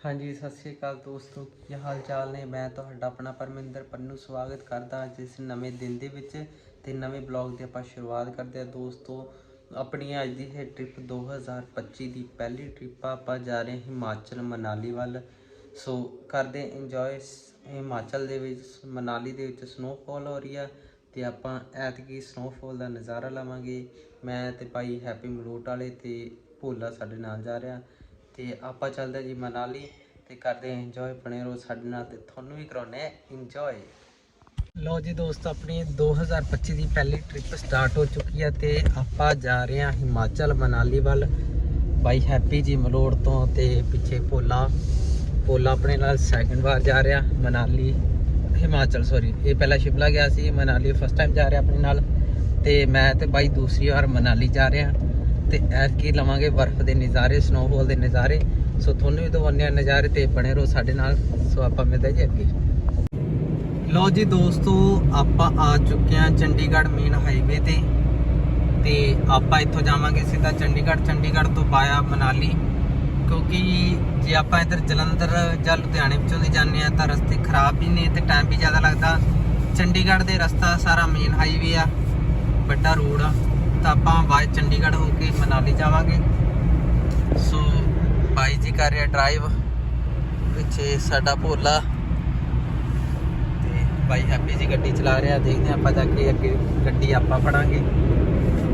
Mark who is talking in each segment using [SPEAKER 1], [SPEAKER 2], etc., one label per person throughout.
[SPEAKER 1] ਹਾਂਜੀ, ਸਤਿ ਸ਼੍ਰੀ ਅਕਾਲ ਦੋਸਤੋ। ਕੀ ਹਾਲ ਚਾਲ ਨੇ? ਮੈਂ ਤੁਹਾਡਾ ਆਪਣਾ ਪਰਮਿੰਦਰ ਪੰਨੂ ਸਵਾਗਤ ਕਰਦਾ ਅੱਜ ਇਸ ਨਵੇਂ ਦਿਨ ਦੇ ਵਿੱਚ ਤੇ ਨਵੇਂ ਬਲੌਗ ਦੀ ਆਪਾਂ ਸ਼ੁਰੂਆਤ ਕਰਦੇ ਹਾਂ। ਦੋਸਤੋ, ਆਪਣੀ ਅੱਜ ਦੀ ਹੈ ਟ੍ਰਿਪ 2025 ਦੀ ਪਹਿਲੀ ਟ੍ਰਿਪ ਆਪਾਂ ਜਾ ਰਹੇ ਹਾਂ ਹਿਮਾਚਲ ਮਨਾਲੀ ਵੱਲ। ਸੋ, ਕਰਦੇ ਇੰਜੋਏ ਹਿਮਾਚਲ ਦੇ ਵਿੱਚ, ਮਨਾਲੀ ਦੇ ਵਿੱਚ ਸਨੋਫਾਲ ਹੋ ਰਹੀ ਆ ਤੇ ਆਪਾਂ ਐਤਕੀ ਸਨੋਫਾਲ ਦਾ ਨਜ਼ਾਰਾ ਲਵਾਂਗੇ। ਮੈਂ ਤੇ ਭਾਈ ਹੈਪੀ ਮਲੂਟ ਵਾਲੇ ਤੇ ਭੋਲਾ ਸਾਡੇ ਨਾਲ ਜਾ ਰਿਹਾ। ਤੇ ਆਪਾਂ ਚੱਲਦੇ ਜੀ ਮਨਾਲੀ ਤੇ ਕਰਦੇ ਇੰਜੋਏ ਬਣੇ ਰਹੋ ਸਾਡੇ ਨਾਲ ਤੇ ਤੁਹਾਨੂੰ ਵੀ ਕਰਾਉਣੇ ਇੰਜੋਏ ਲੋ ਜੀ ਦੋਸਤ, ਆਪਣੀ 2025 ਦੀ ਪਹਿਲੀ ਟ੍ਰਿਪ ਸਟਾਰਟ ਹੋ ਚੁੱਕੀ ਹੈ ਤੇ ਆਪਾਂ ਜਾ ਰਹੇ ਹਾਂ ਹਿਮਾਚਲ ਮਨਾਲੀ ਵੱਲ। ਬਾਈ ਹੈਪੀ ਜੀ ਮਲੋੜ ਤੋਂ ਤੇ ਪਿੱਛੇ ਭੋਲਾ। ਭੋਲਾ ਆਪਣੇ ਨਾਲ ਸੈਕਿੰਡ ਵਾਰ ਜਾ ਰਿਹਾ ਮਨਾਲੀ, ਹਿਮਾਚਲ ਸੌਰੀ ਇਹ ਪਹਿਲਾਂ ਸ਼ਿਮਲਾ ਗਿਆ ਸੀ, ਮਨਾਲੀ ਫਸਟ ਟਾਈਮ ਜਾ ਰਿਹਾ ਆਪਣੇ ਨਾਲ। ਤੇ ਮੈਂ ਤੇ ਬਾਈ ਦੂਸਰੀ ਵਾਰ ਮਨਾਲੀ ਜਾ ਰਿਹਾ ਤੇ ਐਤਕੀ ਲਵਾਂਗੇ ਬਰਫ਼ ਦੇ ਨਜ਼ਾਰੇ ਸਨੋਫਾਲ ਦੇ ਨਜ਼ਾਰੇ। ਸੋ ਤੁਹਾਨੂੰ ਵੀ ਦਵਾਉਂਦੇ ਆ ਨਜ਼ਾਰੇ ਤੇ ਬਣੇ ਰਹੋ ਸਾਡੇ ਨਾਲ। ਸੋ ਆਪਾਂ ਮਿਲਦੇ ਜੀ ਅੱਗੇ। ਲੋ ਜੀ ਦੋਸਤੋ, ਆਪਾਂ ਆ ਚੁੱਕੇ ਹਾਂ ਚੰਡੀਗੜ੍ਹ ਮੇਨ ਹਾਈਵੇ ਤੇ। ਤੇ ਆਪਾਂ ਇੱਥੋਂ ਜਾਵਾਂਗੇ ਸਿੱਧਾ ਚੰਡੀਗੜ੍ਹ। ਚੰਡੀਗੜ੍ਹ ਤੋਂ ਬਾਇਆ ਮਨਾਲੀ। ਕਿਉਂਕਿ ਜੇ ਆਪਾਂ ਇੱਧਰ ਜਲੰਧਰ ਜਾਂ ਲੁਧਿਆਣੇ ਵਿੱਚੋਂ ਦੀ ਜਾਂਦੇ ਆ ਤਾਂ ਰਸਤੇ ਖਰਾਬ ਵੀ ਨੇ ਤੇ ਟਾਈਮ ਵੀ ਜ਼ਿਆਦਾ ਲੱਗਦਾ। ਚੰਡੀਗੜ੍ਹ ਦੇ ਰਸਤਾ ਸਾਰਾ ਮੇਨ ਹਾਈਵੇ ਆ, ਵੱਡਾ ਰੋਡ ਆ। ਤਾਂ ਆਪਾਂ ਬਾਏ ਚੰਡੀਗੜ੍ਹ ਹੋ ਕੇ ਮਨਾਲੀ ਜਾਵਾਂਗੇ। ਸੋ ਬਾਈ ਜੀ ਕਰ ਰਿਹਾ ਡਰਾਈਵ ਪਿੱਛੇ ਸਾਡਾ ਭੋਲਾ। ਤੇ ਬਾਈ ਹੈਪੀ ਜੀ ਗੱਡੀ ਚਲਾ ਰਿਹਾ। ਦੇਖਦੇ ਹਾਂ ਆਪਾਂ ਜਾ ਕੇ ਅੱਗੇ ਗੱਡੀ ਆਪਾਂ ਫੜਾਂਗੇ।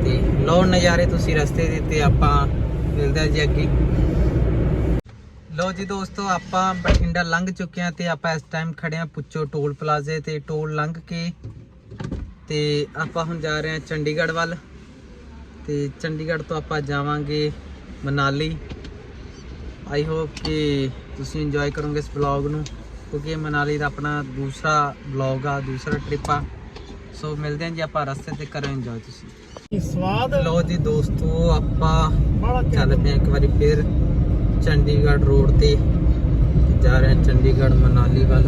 [SPEAKER 1] ਤੇ ਲੋ ਨਜ਼ਾਰੇ ਤੁਸੀਂ ਰਸਤੇ ਦੇ ਤੇ ਆਪਾਂ ਮਿਲਦੇ ਹਾਂ ਜੀ ਅੱਗੇ। ਲੋ ਜੀ ਦੋਸਤੋ, ਆਪਾਂ ਬਠਿੰਡਾ ਲੰਘ ਚੁੱਕੇ ਹਾਂ ਤੇ ਆਪਾਂ ਇਸ ਟਾਈਮ ਖੜੇ ਹਾਂ ਪੁੱਚੋ ਟੋਲ ਪਲਾਜ਼ੇ ਤੇ। ਟੋਲ ਲੰਘ ਕੇ ਤੇ ਆਪਾਂ ਹੁਣ ਜਾ ਰਹੇ ਹਾਂ ਚੰਡੀਗੜ੍ਹ ਵੱਲ। ਤੇ ਚੰਡੀਗੜ੍ਹ ਤੋਂ ਆਪਾਂ ਜਾਵਾਂਗੇ ਮਨਾਲੀ। ਆਈ ਹੋਪ ਕਿ ਤੁਸੀਂ ਇੰਜੋਏ ਕਰੋਗੇ ਇਸ ਵਲੌਗ ਨੂੰ ਕਿਉਂਕਿ ਇਹ ਮਨਾਲੀ ਦਾ ਆਪਣਾ ਦੂਸਰਾ ਵਲੌਗ ਆ ਦੂਸਰਾ ਟ੍ਰਿਪ ਆ। ਸੋ ਮਿਲਦੇ ਹਾਂ ਜੀ ਆਪਾਂ ਰਸਤੇ ਤੇ ਕਰੋ ਇੰਜੋਏ ਤੁਸੀਂ।
[SPEAKER 2] ਸਵਾਦ
[SPEAKER 1] ਲੋ ਜੀ ਦੋਸਤੋ ਆਪਾਂ ਚੱਲ ਪਏ ਹਾਂ ਇੱਕ ਵਾਰੀ ਫਿਰ ਚੰਡੀਗੜ੍ਹ ਰੋਡ ਤੇ। ਜਾ ਰਹੇ ਹਾਂ ਚੰਡੀਗੜ੍ਹ ਮਨਾਲੀ ਵੱਲ।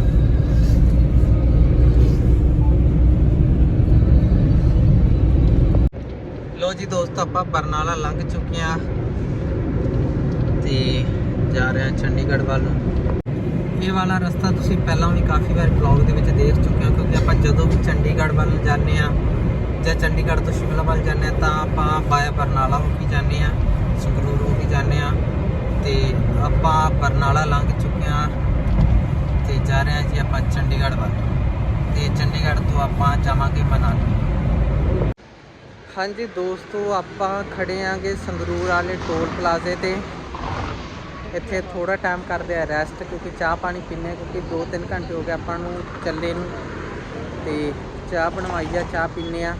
[SPEAKER 1] ਲੋ ਜੀ ਦੋਸਤ, ਆਪਾਂ ਬਰਨਾਲਾ ਲੰਘ ਚੁੱਕੇ ਹਾਂ ਤੇ ਜਾ ਰਹੇ ਹਾਂ ਚੰਡੀਗੜ੍ਹ ਵੱਲ ਨੂੰ। ਇਹ ਵਾਲਾ ਰਸਤਾ ਤੁਸੀਂ ਪਹਿਲਾਂ ਵੀ ਕਾਫੀ ਵਾਰ ਬਲੌਗ ਦੇ ਵਿੱਚ ਦੇਖ ਚੁੱਕੇ ਹੋ, ਕਿਉਂਕਿ ਆਪਾਂ ਜਦੋਂ ਵੀ ਚੰਡੀਗੜ੍ਹ ਵੱਲ ਜਾਂਦੇ ਆ ਜਾਂ ਚੰਡੀਗੜ੍ਹ ਤੋਂ ਸ਼ਿਮਲਾ ਵੱਲ ਜਾਂਦੇ ਆ ਤਾਂ ਆਪਾਂ ਬਾਇਆ ਬਰਨਾਲਾ ਹੋ ਕੇ ਜਾਂਦੇ ਆ ਸੰਗਰੂਰ ਹੋ ਕੇ ਜਾਂਦੇ ਆ ਤੇ ਆਪਾਂ ਬਰਨਾਲਾ ਲੰਘ ਚੁੱਕੇ ਆ ਤੇ ਜਾ ਰਹੇ ਆ ਜੀ ਆਪਾਂ ਚੰਡੀਗੜ੍ਹ ਵੱਲ। ਤੇ ਚੰਡੀਗੜ੍ਹ ਤੋਂ ਆਪਾਂ ਜਾਵਾਂਗੇ ਮਨਾਲੀ। ਹਾਂਜੀ ਦੋਸਤੋ, ਆਪਾਂ ਖੜੇ ਆਂਗੇ ਸੰਗਰੂਰ ਵਾਲੇ ਟੋਲ ਪਲਾਜ਼ੇ ਤੇ। ਇੱਥੇ ਥੋੜਾ ਟਾਈਮ ਕਰਦੇ ਆ ਰੈਸਟ ਕਿਉਂਕਿ ਚਾਹ ਪਾਣੀ ਪੀਨੇ ਕਿਉਂਕਿ 2-3 ਘੰਟੇ ਹੋ ਗਏ ਆਪਾਂ ਨੂੰ ਚੱਲੇ ਨੂੰ। ਤੇ ਚਾਹ ਬਣਵਾਈ ਆ, ਚਾਹ ਪੀਨੇ ਆ।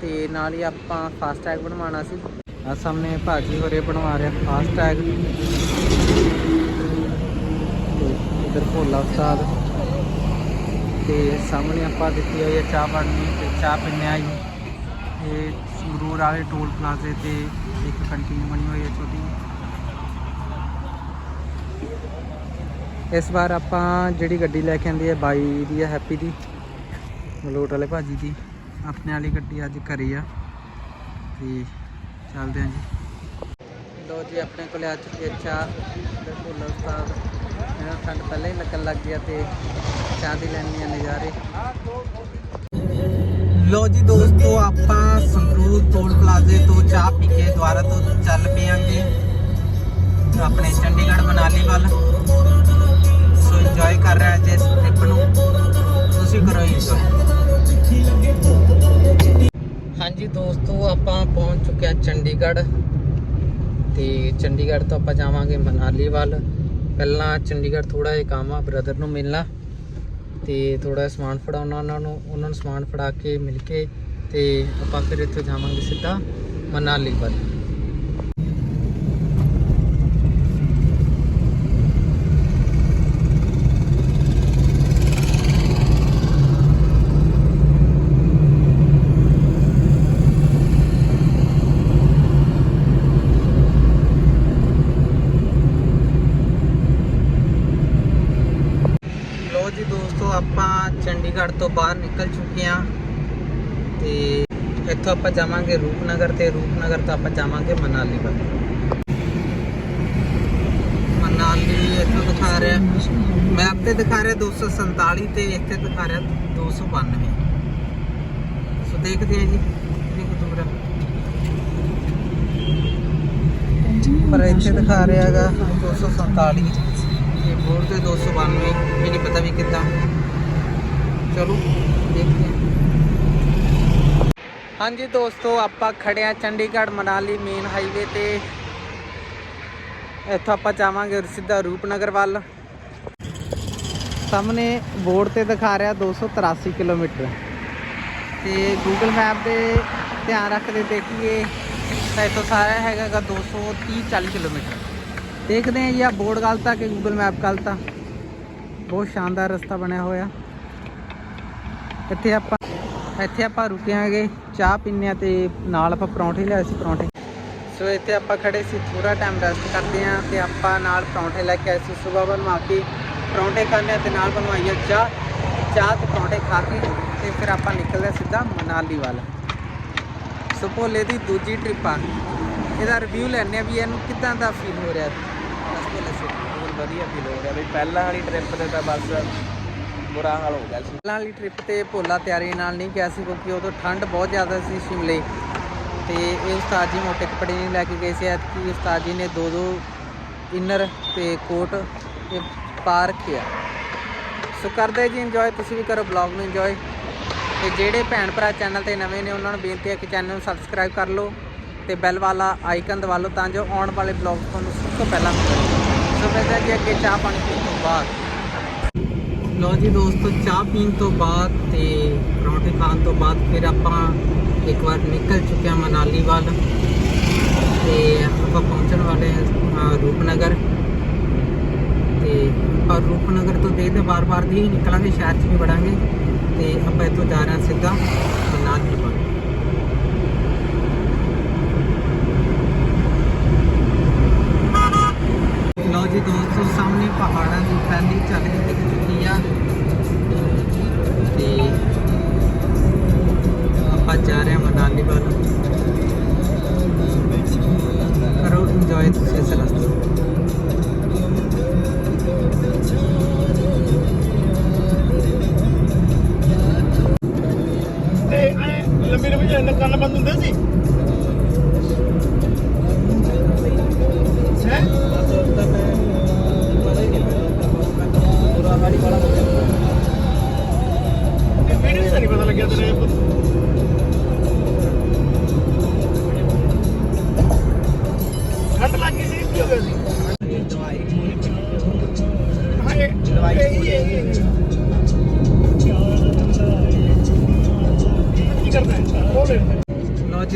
[SPEAKER 1] ਤੇ ਨਾਲ ਹੀ ਆਪਾਂ ਫਾਸਟ ਟੈਗ ਬਣਵਾਉਣਾ ਸੀ। ਆ ਸਾਹਮਣੇ ਭਾਜੀ ਹੋਰੇ ਬਣਵਾ ਰਿਹਾ ਫਾਸਟ ਟੈਗ ਇਧਰ ਭੋਲਾ ਉਸਤਾਦ। ਤੇ ਸਾਹਮਣੇ ਆਪਾਂ ਦਿੱਤੀ ਹੋਈ ਹੈ ਚਾਹ ਬਣਨੀ, ਤੇ ਚਾਹ ਪੀਨੇ ਆ ਜੀ। ਇਹ ਸੰਗਰੂਰ ਵਾਲੇ ਟੋਲ ਪਲਾਜ਼ੇ ਤੇ ਇੱਕ ਕੰਟੀਨ ਬਣੀ ਹੋਈ ਹੈ ਛੋਟੀ। ਇਸ ਵਾਰ ਆਪਾਂ ਜਿਹੜੀ ਗੱਡੀ ਲੈ ਕੇ ਆਂਦੀ ਹੈ ਬਾਈ ਦੀ ਹੈ ਹੈਪੀ ਦੀ, ਮਲੋਟ ਵਾਲੇ ਭਾਜੀ ਦੀ, ਆਪਣੇ ਵਾਲੀ ਗੱਡੀ ਅੱਜ ਘਰੇ ਆ। ਤੇ ਚੱਲਦੇ ਆਂ ਜੀ। ਲੋ ਜੀ, ਆਪਣੇ ਕੋਲ ਆ ਚੁੱਕੀ ਹੈ ਚਾਹ। ਤੇ ਭੁੱਲ ਉਸਤਾਦ, ਮੇਰਾ ਠੰਡ ਪਹਿਲਾਂ ਹੀ ਲੱਗਣ ਲੱਗ ਗਿਆ ਤੇ ਚਾਹ ਦੀ ਲੈਣੀ ਆ ਨਜ਼ਾਰੇ। ਲੋ ਜੀ ਦੋਸਤੋ, ਆਪਾਂ ਸੰਗਰੂਰ ਟੋਲ ਪਲਾਜ਼ੇ ਤੋਂ ਚਾਹ ਪੀ ਕੇ ਦੁਬਾਰਾ ਤੋਂ ਚੱਲ ਪਿਆਂਗੇ ਆਪਣੇ ਚੰਡੀਗੜ੍ਹ ਮਨਾਲੀ ਵੱਲ। ਸੋ ਇੰਜੋਏ ਕਰ ਰਿਹਾ ਜੇ ਇਸ ਟ੍ਰਿਪ ਨੂੰ। ਤੁਸੀਂ ਕਰੋ ਇੰਜੋਏ ਹਾਂਜੀ ਦੋਸਤੋ, ਆਪਾਂ ਪਹੁੰਚ ਚੁੱਕੇ ਹਾਂ ਚੰਡੀਗੜ੍ਹ। ਤੇ ਚੰਡੀਗੜ੍ਹ ਤੋਂ ਆਪਾਂ ਜਾਵਾਂਗੇ ਮਨਾਲੀ ਵੱਲ। ਪਹਿਲਾਂ ਚੰਡੀਗੜ੍ਹ ਥੋੜਾ ਜਿਹਾ ਕੰਮ ਆ ਬ੍ਰਦਰ ਨੂੰ ਮਿਲਣਾ। ਤੇ ਥੋੜਾ ਸਮਾਨ ਫੜਾਉਣਾ ਉਹਨਾਂ ਨੂੰ ਉਹਨਾਂ ਨੂੰ ਸਮਾਨ ਫੜਾ ਕੇ ਮਿਲ ਕੇ ਤੇ ਆਪਾਂ ਫਿਰ ਇੱਥੋਂ ਜਾਵਾਂਗੇ ਸਿੱਧਾ ਮਨਾਲੀ ਵੱਲ ਲੋ ਜੀ ਦੋਸਤੋ ਆਪਾਂ ਚੰਡੀਗੜ੍ਹ ਤੋਂ ਬਾਹਰ ਨਿਕਲ ਚੁੱਕੇ ਹਾਂ ਤੇ ਇੱਥੋਂ ਆਪਾਂ ਜਾਵਾਂਗੇ ਰੂਪਨਗਰ ਤੇ ਰੂਪਨਗਰ ਤੋਂ ਆਪਾਂ ਜਾਵਾਂਗੇ ਮਨਾਲੀ ਵੱਲ। ਮਨਾਲੀ ਇੱਥੋਂ ਦਿਖਾ ਰਿਹਾ। ਮੈਪ ਤੇ ਦਿਖਾ ਰਿਹਾ 247 ਤੇ ਇੱਥੇ ਦਿਖਾ ਰਿਹਾ 292 ਸੋ ਦੇਖਦੇ ਹਾਂ ਜੀ, ਕਿੰਨੀ ਕੁ ਪਰ ਇੱਥੇ ਦਿਖਾ ਰਿਹਾ ਹੈਗਾ 247 ਤੇ ਬੋਰਡ ਤੇ 292 ਇਹ ਨਹੀਂ ਪਤਾ ਵੀ ਕਿੱਦਾਂ। ਚਲੋ, ਦੇਖਦੇ ਹਾਂ। ਹਾਂਜੀ ਦੋਸਤੋ, ਆਪਾਂ ਖੜੇ ਆ ਚੰਡੀਗੜ੍ਹ ਮਨਾਲੀ ਮੇਨ ਹਾਈਵੇ ਤੇ। ਇੱਥੋਂ ਆਪਾਂ ਜਾਵਾਂਗੇ ਸਿੱਧਾ ਰੂਪਨਗਰ ਵੱਲ। ਸਾਹਮਣੇ ਬੋਰਡ ਤੇ ਦਿਖਾ ਰਿਹਾ 283 ਕਿਲੋਮੀਟਰ। ਤੇ ਗੂਗਲ ਮੈਪ ਦੇ ਧਿਆਨ ਰੱਖਦੇ ਦੇਖੀਏ, ਤਾਂ ਇੱਥੋਂ ਸਾਰਾ ਹੈਗਾਗਾ 230 40 ਕਿਲੋਮੀਟਰ। ਦੇਖਦੇ ਹਾਂ ਜੀ ਆ ਬੋਰਡ ਗਲਤ ਆ ਕਿ ਗੂਗਲ ਮੈਪ ਗਲਤ ਆ। ਬਹੁਤ ਸ਼ਾਨਦਾਰ ਰਸਤਾ ਬਣਿਆ ਹੋਇਆ। ਇੱਥੇ ਆਪਾਂ ਇੱਥੇ ਆਪਾਂ ਰੁਕਿਆਂਗੇ ਚਾਹ ਪੀਨੇ ਆ ਤੇ ਨਾਲ ਆਪਾਂ ਪਰੌਂਠੇ ਲਿਆਏ ਸੀ, ਪਰੌਂਠੇ। ਸੋ ਇੱਥੇ ਆਪਾਂ ਖੜੇ ਸੀ ਥੋੜਾ ਟਾਈਮ ਰੈਸਟ ਕਰਦੇ ਆ ਤੇ ਆਪਾਂ ਨਾਲ ਪਰੌਂਠੇ ਲੈ ਕੇ ਆਏ ਸੀ, ਸਵੇਰ ਬਣਵਾ ਕੇ ਪਰੌਂਠੇ ਖਾਣੇ ਤੇ ਨਾਲ ਬਣਵਾਈਏ ਚਾਹ। ਚਾਹ ਤੇ ਪਰੌਂਠੇ ਖਾ ਕੇ ਤੇ ਫਿਰ ਆਪਾਂ ਨਿਕਲਦੇ ਸਿੱਧਾ ਮਨਾਲੀ ਵੱਲ। ਸੋ ਭੋਲੇ ਦੀ ਦੂਜੀ ਟ੍ਰਿਪ ਆ। ਇਹਦਾ ਰਿਵਿਊ ਲੈਣੇ ਆ ਵੀ ਇਹਨੂੰ ਕਿਦਾਂ ਦਾ ਫੀਲ ਹੋ ਰਿਹਾ? ਦੱਸ ਭੋਲੇ, ਸੇ
[SPEAKER 2] ਵਧੀਆ ਫੀਲ ਹੋ ਰਿਹਾ ਬਈ ਪਹਿਲਾਂ ਵਾਲੀ ਟ੍ਰਿਪ ਤੇ ਤਾਂ ਬਸ ਬੁਰਾ ਹਾਲ ਹੋ ਗਿਆ ਸੀ।
[SPEAKER 1] ਪਹਿਲਾਂ ਵਾਲੀ ਟ੍ਰਿਪ ਤੇ ਭੋਲਾ ਤਿਆਰੀ ਨਾਲ ਨਹੀਂ ਗਿਆ ਸੀ ਕਿਉਂਕਿ ਉਦੋਂ ਠੰਡ ਬਹੁਤ ਜ਼ਿਆਦਾ ਸੀ ਸ਼ਿਮਲੇ। ਤੇ ਇਹ ਉਸਤਾਦ ਜੀ ਮੋਟੇ ਕੱਪੜੇ ਨਹੀਂ ਲੈ ਕੇ ਗਏ ਸੀ। ਐਤਕੀ ਉਸਤਾਦ ਜੀ ਨੇ ਦੋ ਦੋ ਇਨਰ ਤੇ ਕੋਟ ਇਹ ਪਾ ਰੱਖਿਆ ਸੋ ਕਰਦੇ ਜੀ ਇੰਜੋਏ ਤੁਸੀਂ ਵੀ ਕਰੋ ਬਲੌਗ ਨੂੰ ਇੰਜੋਏ ਤੇ ਜਿਹੜੇ ਭੈਣ ਭਰਾ ਚੈਨਲ ਤੇ ਨਵੇਂ ਨੇ, ਉਹਨਾਂ ਨੂੰ ਬੇਨਤੀ ਹੈ ਕਿ ਚੈਨਲ ਨੂੰ ਸਬਸਕ੍ਰਾਈਬ ਕਰ ਲਓ ਤੇ ਬੈਲ ਵਾਲਾ ਆਈਕਨ ਦਬਾ ਲਓ ਤਾਂ ਜੋ ਆਉਣ ਵਾਲੇ ਬਲੌਗ ਤੁਹਾਨੂੰ ਸਭ ਤੋਂ ਪਹਿਲਾਂ ਮਿਲਣ ਸੋ ਮਿਲਦੇ ਜੀ ਅੱਗੇ ਚਾਹ ਪਾਣੀ ਪੀਣ ਤੋਂ ਬਾਅਦ। ਲੋ ਜੀ ਦੋਸਤੋ, ਚਾਹ ਪੀਣ ਤੋਂ ਬਾਅਦ ਤੇ ਪਰੌਂਠੇ ਖਾਣ ਤੋਂ ਬਾਅਦ ਫਿਰ ਆਪਾਂ ਇੱਕ ਵਾਰ ਨਿਕਲ ਚੁੱਕੇ ਹਾਂ ਮਨਾਲੀ ਵੱਲ ਤੇ ਆਪਾਂ ਪਹੁੰਚਣ ਵਾਲੇ ਹਾਂ ਰੂਪਨਗਰ। ਤੇ ਆਪਾਂ ਰੂਪਨਗਰ ਤੋਂ ਦੇਖਦੇ ਬਾਰ-ਬਾਰ ਦੀ ਹੀ ਨਿਕਲਾਂਗੇ, ਸ਼ਹਿਰ 'ਚ ਵੀ ਵੜਾਂਗੇ ਤੇ ਆਪਾਂ ਇੱਥੋਂ ਜਾ ਰਹੇ ਹਾਂ ਸਿੱਧਾ ਮਨਾਲੀ ਵੱਲ। ਲਓ ਦੋਸਤੋ ਸਾਹਮਣੇ ਪਹਾੜਾਂ ਦੀ ਪਹਿਲੀ ਝਲਕ ਦਿਖ ਚੁੱਕੀ ਆ। ਤੇ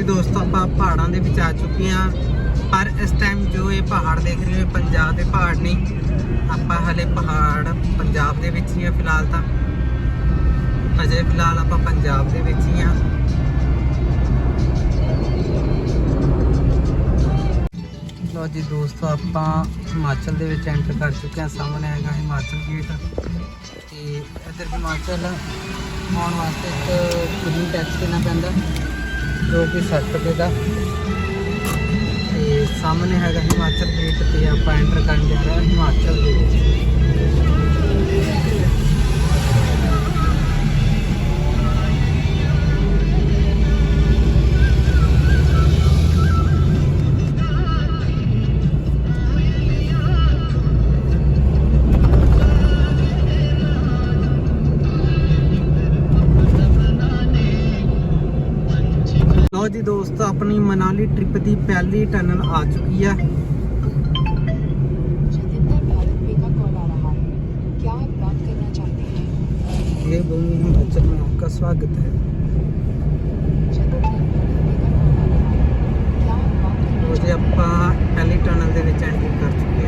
[SPEAKER 1] ਜੀ ਦੋਸਤੋ, ਆਪਾਂ ਪਹਾੜਾਂ ਦੇ ਵਿੱਚ ਆ ਚੁੱਕੇ ਹਾਂ। ਪਰ ਇਸ ਟਾਈਮ ਜੋ ਇਹ ਪਹਾੜ ਦੇਖ ਰਹੇ ਹੋ, ਇਹ ਪੰਜਾਬ ਦੇ ਪਹਾੜ ਨਹੀਂ। ਆਪਾਂ ਹਲੇ ਪਹਾੜ ਪੰਜਾਬ ਦੇ ਵਿੱਚ ਹੀ ਆ ਫਿਲਹਾਲ ਤਾਂ। ਅਜੇ ਫਿਲਹਾਲ ਆਪਾਂ ਪੰਜਾਬ ਦੇ ਵਿੱਚ ਹੀ ਆ ਲਓ ਜੀ ਦੋਸਤੋ, ਆਪਾਂ ਹਿਮਾਚਲ ਦੇ ਵਿੱਚ ਐਂਟਰ ਕਰ ਚੁੱਕੇ ਹਾਂ। ਸਾਹਮਣੇ ਹੈਗਾ ਹਿਮਾਚਲ ਗੇਟ ਤੇ ਇੱਧਰ ਹਿਮਾਚਲ ਆਉਣ ਵਾਸਤੇ ਇੱਕ ਕੁਝ ਟੈਕਸ ਦੇਣਾ ਪੈਂਦਾ। ਜੋ ਕਿ 60 ਰੁਪਏ ਦਾ। ਤੇ ਸਾਹਮਣੇ ਹੈਗਾ ਹਿਮਾਚਲ ਗੇਟ ਤੇ ਆਪਾਂ ਐਂਟਰ ਕਰਨ ਜਾ ਰਹੇ ਹਾਂ, ਹਿਮਾਚਲ ਦੇ ਵਿੱਚ ਲਓ ਜੀ ਦੋਸਤੋ ਆਪਣੀ ਮਨਾਲੀ ਟ੍ਰਿਪ ਦੀ ਪਹਿਲੀ ਟਨਲ ਆ ਚੁੱਕੀ ਆ
[SPEAKER 3] जितेंद्र भारत पे का कॉल आ रहा है क्या आप बात करना चाहते हैं
[SPEAKER 1] ये भूमि हिमाचल में आपका स्वागत है
[SPEAKER 3] जितेंद्र भारत पे का कॉल आ रहा है क्या आप बात करना
[SPEAKER 1] ਉਹ ਜੀ ਆਪਾਂ ਪਹਿਲੀ ਟਨਲ ਦੇ ਵਿੱਚ ਐਂਟਰ ਕਰ ਚੁੱਕੇ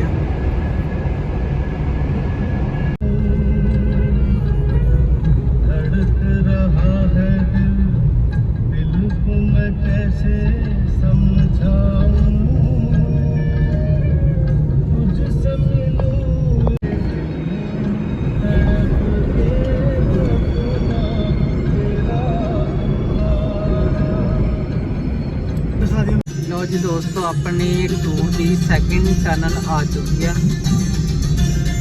[SPEAKER 1] ਆਪਣੇ ਟੂਰ ਦੀ ਸੈਕਿੰਡ ਚੈਨਲ ਆ ਚੁੱਕੀ ਆ।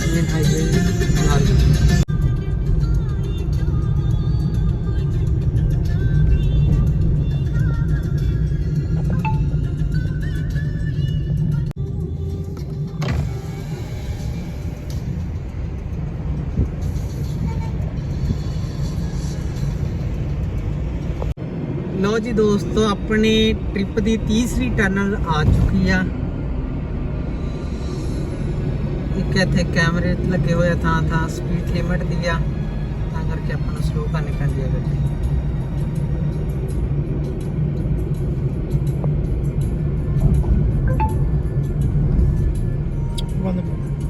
[SPEAKER 1] ਇਹ ਹੈ ਜੀ। ਲੋ ਜੀ ਦੋਸਤੋ, ਆਪਣੇ ਟ੍ਰਿਪ ਦੀ ਤੀਸਰੀ ਟਨਲ ਆ ਚੁੱਕੀ ਆ। ਇੱਕ ਇੱਥੇ ਕੈਮਰੇ ਲੱਗੇ ਹੋਏ ਆ, ਥਾਂ ਥਾਂ ਸਪੀਡ ਲਿਮਟ ਦੀ ਆ। ਤਾਂ ਕਰਕੇ ਆਪਾਂ ਨੂੰ ਸਲੋ ਕਰਨੀ ਪੈਂਦੀ ਆ ਗੱਡੀ। National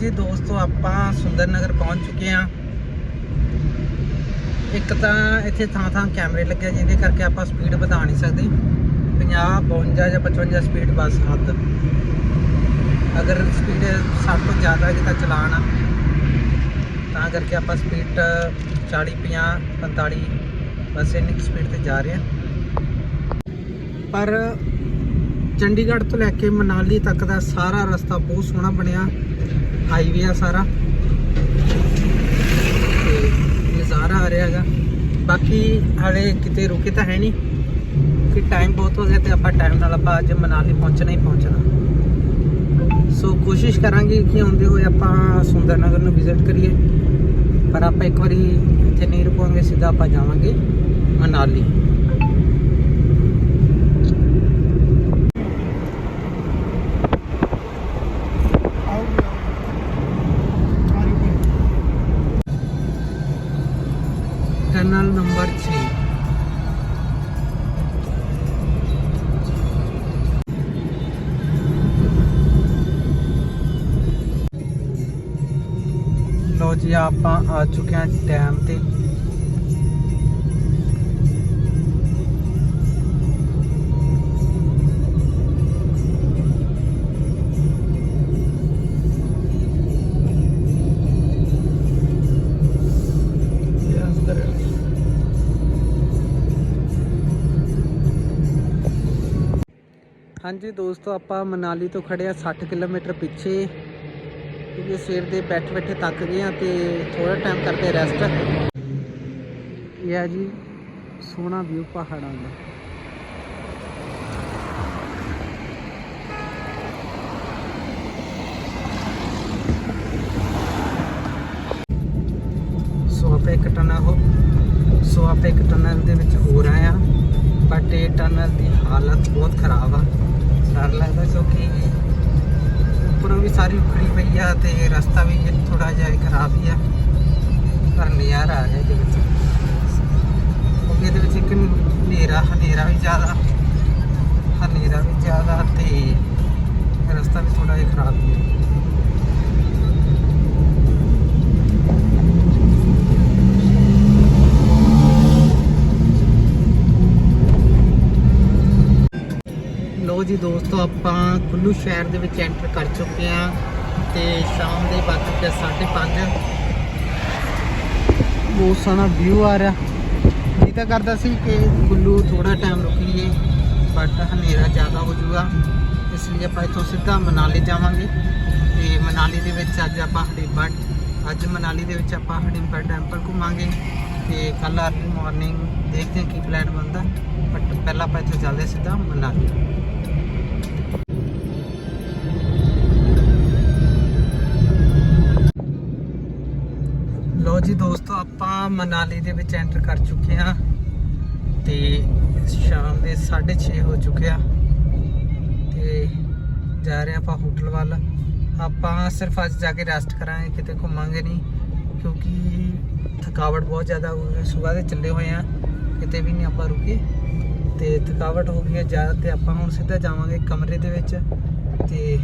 [SPEAKER 1] ਜੀ ਦੋਸਤੋ, ਆਪਾਂ ਸੁੰਦਰ ਨਗਰ ਪਹੁੰਚ ਚੁੱਕੇ ਹਾਂ। ਇੱਕ ਤਾਂ ਇੱਥੇ ਥਾਂ ਥਾਂ ਕੈਮਰੇ ਲੱਗੇ ਜਿਹਦੇ ਕਰਕੇ ਆਪਾਂ ਸਪੀਡ ਵਧਾ ਨਹੀਂ ਸਕਦੇ। 50 52 ਜਾਂ 55 ਸਪੀਡ ਬਸ ਹੱਦ। ਅਗਰ ਸਪੀਡ 60 ਤੋਂ ਜ਼ਿਆਦਾ ਕਿਤਾ ਚਲਾਨ ਆ। ਤਾਂ ਕਰਕੇ ਆਪਾਂ ਸਪੀਡ 40 50 45 ਬਸ ਇੰਨੀ ਸਪੀਡ ਤੇ ਜਾ ਰਹੇ ਹਾਂ। ਪਰ ਚੰਡੀਗੜ੍ਹ ਤੋਂ ਲੈ ਕੇ ਮਨਾਲੀ ਤੱਕ ਦਾ ਸਾਰਾ ਰਸਤਾ ਬਹੁਤ ਸੋਹਣਾ ਬਣਿਆ। ਹਾਈਵੇ ਆ ਸਾਰਾ। ਤੇ ਨਜ਼ਾਰਾ ਆ ਰਿਹਾ ਹੈਗਾ। ਬਾਕੀ ਹਾਲੇ ਕਿਤੇ ਰੁਕੇ ਤਾਂ ਹੈ ਨਹੀਂ, ਕਿ ਟਾਈਮ ਬਹੁਤ ਹੋ ਗਿਆ ਤੇ ਆਪਾਂ ਟਾਈਮ ਨਾਲ ਆਪਾਂ ਅੱਜ ਮਨਾਲੀ ਪਹੁੰਚਣਾ ਹੀ ਪਹੁੰਚਣਾ। ਸੋ ਕੋਸ਼ਿਸ਼ ਕਰਾਂਗੇ ਕਿ ਆਉਂਦੇ ਹੋਏ ਆਪਾਂ ਸੁੰਦਰਨਗਰ ਨੂੰ ਵਿਜ਼ਿਟ ਕਰੀਏ। ਪਰ ਆਪਾਂ ਇੱਕ ਵਾਰੀ ਇੱਥੇ ਨਹੀਂ ਰੁਕਾਂਗੇ ਸਿੱਧਾ ਆਪਾਂ ਜਾਵਾਂਗੇ ਮਨਾਲੀ। ਜੀ ਆਪਾਂ ਆ ਚੁੱਕੇ ਹਾਂ ਡੈਮ ਤੇ ਹਾਂਜੀ ਦੋਸਤੋ ਆਪਾਂ ਮਨਾਲੀ ਤੋਂ ਖੜੇ ਆ 60 ਕਿਲੋਮੀਟਰ ਪਿੱਛੇ ਕਿਉਂਕਿ ਸਵੇਰ ਦੇ ਬੈਠੇ ਬੈਠੇ ਥੱਕ ਗਏ ਆ ਤੇ ਥੋੜਾ ਟਾਈਮ ਕਰਦੇ ਰੈਸਟ ਇਹ ਆ ਜੀ ਸੋਹਣਾ ਵਿਊ ਪਹਾੜਾਂ ਦਾ। ਸੋ ਆਪਾਂ ਇੱਕ ਟਨਲ ਹੋ, ਸੋ ਆਪਾਂ ਇੱਕ ਟਨਲ ਦੇ ਵਿੱਚ ਹੋ ਰਹੇ ਆ ਬਟ ਇਹ ਟਨਲ ਦੀ ਹਾਲਤ ਬਹੁਤ ਖਰਾਬ ਆ। ਡਰ ਲੱਗਦਾ ਕਿਉਂਕਿ ਉੱਪਰੋਂ ਵੀ ਸਾਰੀ ਉਖੜੀ ਪਈ ਆ ਤੇ ਰਸਤਾ ਵੀ ਥੋੜਾ ਜਿਹਾ ਖਰਾਬ ਹੀ ਆ। ਪਰ ਨਜ਼ਾਰਾ ਆ ਰਿਹਾ ਇਹਦੇ ਵਿੱਚ। ਕਿਉਂਕਿ ਇਹਦੇ ਵਿੱਚ ਇੱਕ ਹਨੇਰਾ ਹਨੇਰਾ ਵੀ ਜ਼ਿਆਦਾ। ਹਨੇਰਾ ਵੀ ਜ਼ਿਆਦਾ ਤੇ ਰਸਤਾ ਵੀ ਥੋੜਾ ਜਿਹਾ ਖਰਾਬ ਹੀ ਹੈ ਲੋ ਜੀ ਦੋਸਤੋ, ਆਪਾਂ ਕੁੱਲੂ ਸ਼ਹਿਰ ਦੇ ਵਿੱਚ ਐਂਟਰ ਕਰ ਚੁੱਕੇ ਆ ਤੇ ਸ਼ਾਮ ਦੇ ਵੱਜ ਕੇ 5:30 ਬਹੁਤ ਸੋਹਣਾ ਵਿਊ ਆ ਰਿਹਾ। ਜੀ ਤਾਂ ਕਰਦਾ ਸੀ ਕਿ ਕੁੱਲੂ ਥੋੜਾ ਟਾਈਮ ਰੁਕੀਏ ਬਟ ਹਨੇਰਾ ਜ਼ਿਆਦਾ ਹੋ ਜਾਊਗਾ, ਇਸ ਲਈ ਆਪਾਂ ਇੱਥੋਂ ਸਿੱਧਾ ਮਨਾਲੀ ਜਾਵਾਂਗੇ। ਤੇ ਮਨਾਲੀ ਦੇ ਵਿੱਚ ਅੱਜ ਆਪਾਂ ਹੜੀਬੜ ਅੱਜ ਮਨਾਲੀ ਦੇ ਵਿੱਚ ਆਪਾਂ ਹੜੀਬੜ ਟੈਂਪਲ ਘੁੰਮਾਂਗੇ ਤੇ ਕੱਲ ਅਰਲੀ ਮਾਰਨਿੰਗ ਦੇਖਦੇ ਹਾਂ ਕੀ ਪਲਾਨ ਬਣਦਾ ਬਟ ਪਹਿਲਾਂ ਆਪਾਂ ਇੱਥੋਂ ਚੱਲਦੇ ਹਾਂ ਸਿੱਧਾ ਮਨਾਲੀ। ਜੀ ਦੋਸਤੋ, ਆਪਾਂ ਮਨਾਲੀ ਦੇ ਵਿੱਚ ਐਂਟਰ ਕਰ ਚੁੱਕੇ ਹਾਂ ਤੇ ਸ਼ਾਮ ਦੇ 6:30 ਹੋ ਚੁੱਕੇ ਆ ਤੇ ਜਾ ਰਹੇ ਆਪਾਂ ਹੋਟਲ ਵੱਲ। ਆਪਾਂ ਸਿਰਫ ਅੱਜ ਜਾ ਕੇ ਰੈਸਟ ਕਰਾਂਗੇ, ਕਿਤੇ ਘੁੰਮਾਂਗੇ ਨਹੀਂ, ਕਿਉਂਕਿ ਥਕਾਵਟ ਬਹੁਤ ਜ਼ਿਆਦਾ ਹੋ ਗਈ ਸਵੇਰ ਦੇ ਚੱਲੇ ਹੋਏ ਆ ਕਿਤੇ ਵੀ ਨਹੀਂ ਆਪਾਂ ਰੁਕੇ। ਤੇ ਥਕਾਵਟ ਹੋ ਗਈ ਹੈ ਜ਼ਿਆਦਾ ਤੇ ਆਪਾਂ ਹੁਣ ਸਿੱਧਾ ਜਾਵਾਂਗੇ ਕਮਰੇ ਦੇ ਵਿੱਚ ਤੇ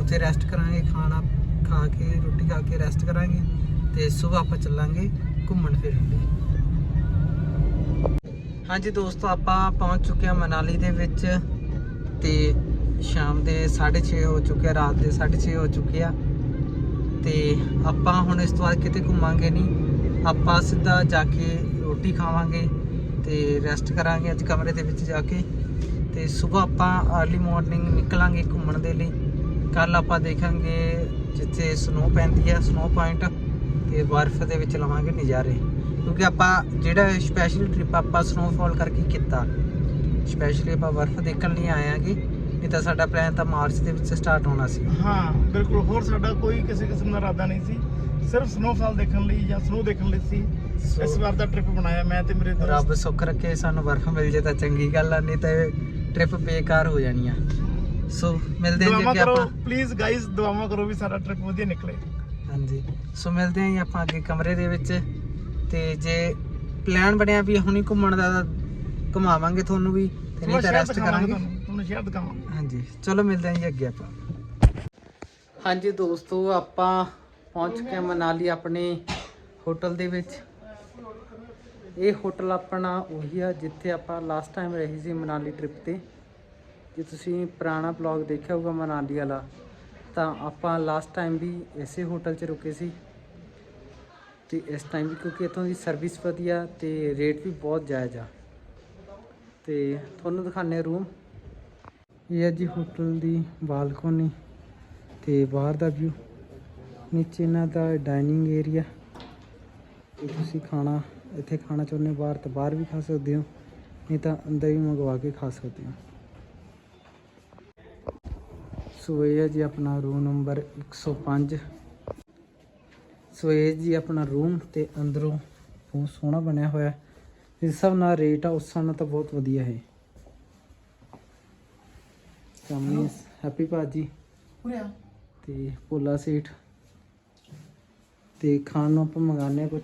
[SPEAKER 1] ਉੱਥੇ ਰੈਸਟ ਕਰਾਂਗੇ, ਖਾਣਾ ਖਾ ਕੇ, ਰੋਟੀ ਖਾ ਕੇ ਰੈਸਟ ਕਰਾਂਗੇ। ਤੇ ਸਵੇਰ ਆਪਾਂ ਚੱਲਾਂਗੇ ਘੁੰਮਣ ਫਿਰਨ ਲਈ। ਹਾਂਜੀ ਦੋਸਤੋ, ਆਪਾਂ ਪਹੁੰਚ ਚੁੱਕੇ ਹਾਂ ਮਨਾਲੀ ਦੇ ਵਿੱਚ ਤੇ ਸ਼ਾਮ ਦੇ 6:30 ਹੋ ਚੁੱਕੇ ਆ, ਰਾਤ ਦੇ 6:30 ਹੋ ਚੁੱਕੇ ਆ। ਤੇ ਆਪਾਂ ਹੁਣ ਇਸ ਤੋਂ ਬਾਅਦ ਕਿਤੇ ਘੁੰਮਾਂਗੇ ਨਹੀਂ। ਆਪਾਂ ਸਿੱਧਾ ਜਾ ਕੇ ਰੋਟੀ ਖਾਵਾਂਗੇ ਤੇ ਰੈਸਟ ਕਰਾਂਗੇ ਅੱਜ ਕਮਰੇ ਦੇ ਵਿੱਚ ਜਾ ਕੇ। ਤੇ ਸਵੇਰ ਆਪਾਂ अर्ਲੀ ਮਾਰਨਿੰਗ ਨਿਕਲਾਂਗੇ ਘੁੰਮਣ ਦੇ ਲਈ। ਕੱਲ ਆਪਾਂ ਦੇਖਾਂਗੇ ਜਿੱਥੇ ਸਨੋ ਪੈਂਦੀ ਹੈ ਸਨੋ ਪੁਆਇੰਟ ਤੇ ਬਰਫ਼ ਦੇ ਵਿੱਚ ਲਵਾਂਗੇ ਨਜ਼ਾਰੇ। ਕਿਉਂਕਿ ਆਪਾਂ ਜਿਹੜਾ ਸਪੈਸ਼ਲ ਟ੍ਰਿਪ ਆਪਾਂ ਸਨੋਫਾਲ ਕਰਕੇ ਕੀਤਾ ਸਪੈਸ਼ਲੀ ਆਪਾਂ ਬਰਫ਼ ਦੇਖਣ ਲਈ ਆਏ ਆਂਗੇ ਨਹੀਂ ਤਾਂ ਸਾਡਾ ਪਲਾਨ ਤਾਂ ਮਾਰਚ ਦੇ ਵਿੱਚ ਸਟਾਰਟ ਹੋਣਾ ਸੀ।
[SPEAKER 4] ਹਾਂ ਬਿਲਕੁਲ ਹੋਰ ਸਾਡਾ ਕੋਈ ਕਿਸੇ ਕਿਸਮ ਦਾ ਇਰਾਦਾ ਨਹੀਂ ਸੀ। ਸਿਰਫ ਸਨੋਫਾਲ ਦੇਖਣ ਲਈ ਜਾਂ ਸਨੋ ਦੇਖਣ ਲਈ ਸੀ। ਇਸ ਵਾਰ ਦਾ ਟ੍ਰਿਪ ਬਣਾਇਆ ਮੈਂ ਤੇ ਮੇਰੇ ਦੋਸਤ।
[SPEAKER 1] ਰੱਬ ਸੁੱਖ ਰੱਖੇ ਸਾਨੂੰ ਬਰਫ਼ ਮਿਲ ਜੇ ਤਾਂ ਚੰਗੀ ਗੱਲ ਆ ਨਹੀਂ ਤਾਂ ਟ੍ਰਿਪ ਬੇਕਾਰ ਹੋ ਜਾਣੀ ਆ। ਸੋ ਮਿਲਦੇ ਹਾਂ ਜੀ ਆਪਾਂ।
[SPEAKER 4] ਪਲੀਜ਼ ਗਾਇਜ਼ ਦੁਆਵਾਂ ਕਰੋ ਵੀ ਸਾਡਾ ਟ੍ਰਿਪ ਵਧੀਆ ਨਿਕਲੇ।
[SPEAKER 1] ਹਾਂਜੀ। ਸੋ ਮਿਲਦੇ ਹਾਂ ਜੀ ਆਪਾਂ ਅੱਗੇ ਕਮਰੇ ਦੇ ਵਿੱਚ। ਤੇ ਜੇ ਪਲਾਨ ਬਣਿਆ ਵੀ ਹੁਣੀ ਘੁੰਮਣ ਦਾ ਤਾਂ ਘੁਮਾਵਾਂਗੇ ਤੁਹਾਨੂੰ ਵੀ ਤੇ ਨਹੀਂ ਤਾਂ ਰੈਸਟ ਕਰਾਂਗੇ।
[SPEAKER 4] ਤੁਹਾਨੂੰ ਤੁਹਾਨੂੰ ਸ਼ਹਿਰ ਦਿਖਾਵਾਂਗੇ।
[SPEAKER 1] ਹਾਂਜੀ। ਚਲੋ ਮਿਲਦੇ ਹਾਂ ਜੀ ਅੱਗੇ ਆਪਾਂ। ਹਾਂਜੀ ਦੋਸਤੋ ਆਪਾਂ ਪਹੁੰਚ ਹਾਂ ਮਨਾਲੀ ਆਪਣੇ ਹੋਟਲ ਦੇ ਵਿੱਚ। ਇਹ ਹੋਟਲ ਆਪਣਾ ਉਹੀ ਆ ਜਿੱਥੇ ਆਪਾਂ ਲਾਸਟ ਟਾਈਮ ਰਹੇ ਸੀ ਮਨਾਲੀ ਟ੍ਰਿਪ ਤੇ। ਜੇ ਤੁਸੀਂ ਪੁਰਾਣਾ ਬਲੌਗ ਦੇਖਿਆ ਹੋਊਗਾ ਮਨਾਲੀ ਵਾਲਾ ਤਾਂ ਆਪਾਂ ਲਾਸਟ ਟਾਈਮ ਵੀ ਇਸੇ ਹੋਟਲ 'ਚ ਰੁਕੇ ਸੀ। ਤੇ ਇਸ ਟਾਈਮ ਵੀ ਕਿਉਂਕਿ ਇੱਥੋਂ ਦੀ ਸਰਵਿਸ ਵਧੀਆ ਤੇ ਰੇਟ ਵੀ ਬਹੁਤ ਜਾਇਜ਼ ਆ। ਤੇ ਤੁਹਾਨੂੰ ਦਿਖਾਣੇ ਰੂਮ ਇਹ ਹੈ ਜੀ ਹੋਟਲ ਦੀ ਬਾਲਕੋਨੀ ਤੇ ਬਾਹਰ ਦਾ ਵਿਊ ਨੀਚੇ ਇਹਨਾਂ ਦਾ ਡਾਈਨਿੰਗ ਏਰੀਆ ਤੇ ਤੁਸੀਂ ਖਾਣਾ, ਇੱਥੇ ਖਾਣਾ ਚਾਹੁੰਦੇ ਬਾਹਰ ਤਾਂ ਬਾਹਰ ਵੀ ਖਾ ਸਕਦੇ ਹੋ, ਨਹੀਂ ਤਾਂ ਅੰਦਰ ਵੀ ਮੰਗਵਾ ਕੇ ਖਾ ਸਕਦੇ ਹੋ। ਸੋ ਇਹ ਹੈ ਜੀ ਆਪਣਾ ਰੂਮ ਨੰਬਰ 105 ਸੋ ਇਹ ਜੀ ਆਪਣਾ ਰੂਮ ਤੇ ਅੰਦਰੋਂ ਬਹੁਤ ਸੋਹਣਾ ਬਣਿਆ ਹੋਇਆ ਹੈ। ਇਸ ਹਿਸਾਬ ਨਾਲ ਰੇਟ ਆ ਉਸ ਹਿਸਾਬ ਨਾਲ ਤਾਂ ਬਹੁਤ ਵਧੀਆ ਹੈ। ਸਾਹਮਣੇ ਹੈਪੀ ਭਾਜੀ। ਤੇ ਭੋਲਾ ਸੇਠ। ਤੇ ਖਾਣ ਨੂੰ ਆਪਾਂ ਹਾਂ ਕੁਝ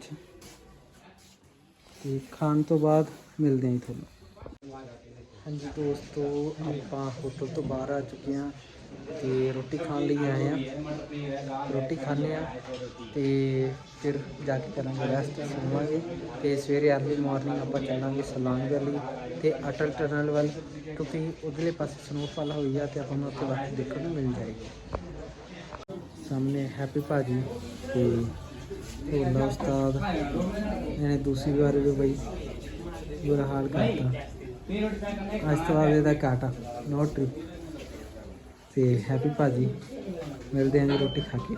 [SPEAKER 1] ਤੇ ਖਾਣ ਤੋਂ ਬਾਅਦ ਮਿਲਦੇ ਹਾਂ ਤੁਹਾਨੂੰ। ਹਾਂਜੀ ਦੋਸਤੋ ਆਪਾਂ ਹੋਟਲ ਤੋਂ ਬਾਹਰ ਆ ਚੁੱਕੇ ਹਾਂ। ਤੇ ਰੋਟੀ ਖਾਣ ਲਈ ਆਏ ਆ। ਰੋਟੀ ਖਾਣੇ ਆ ਤੇ ਫਿਰ ਜਾ ਕੇ ਕਰਾਂਗੇ ਰੈਸਟ ਸੋਵਾਂਗੇ ਤੇ ਸਵੇਰੇ ਅਰਲੀ ਮਾਰਨਿੰਗ ਆਪਾਂ ਚੱਲਾਂਗੇ ਸਲਾਂਗ ਵੈਲੀ ਤੇ ਅਟਲ ਟਨਲ ਵੱਲ, ਕਿਉਂਕਿ ਉਧਰਲੇ ਪਾਸੇ ਸਨੋਫਾਲ ਹੋਈ ਆ ਤੇ ਆਪਾਂ ਨੂੰ ਉੱਥੇ ਬਾਕੀ ਦੇਖਣ ਨੂੰ ਮਿਲ ਜਾਏਗੀ। ਸਾਹਮਣੇ ਹੈਪੀ ਭਾਜੀ ਤੇ ਹੋਲਾ ਉਸਤਾਦ, ਇਹਨੇ ਦੂਸਰੀ ਵਾਰ ਵੀ ਬਈ ਬੁਰਾ ਹਾਲ ਕਰਤਾ। ਅੱਜ ਤੋਂ ਬਾਅਦ ਇਹਦਾ ਕਾਟਾ ਨੋ ਟ੍ਰਿਪ ਤੇ ਹੈਪੀ ਭਾਜੀ ਮਿਲਦੇ ਆਂ ਜੀ ਰੋਟੀ ਖਾ ਕੇ।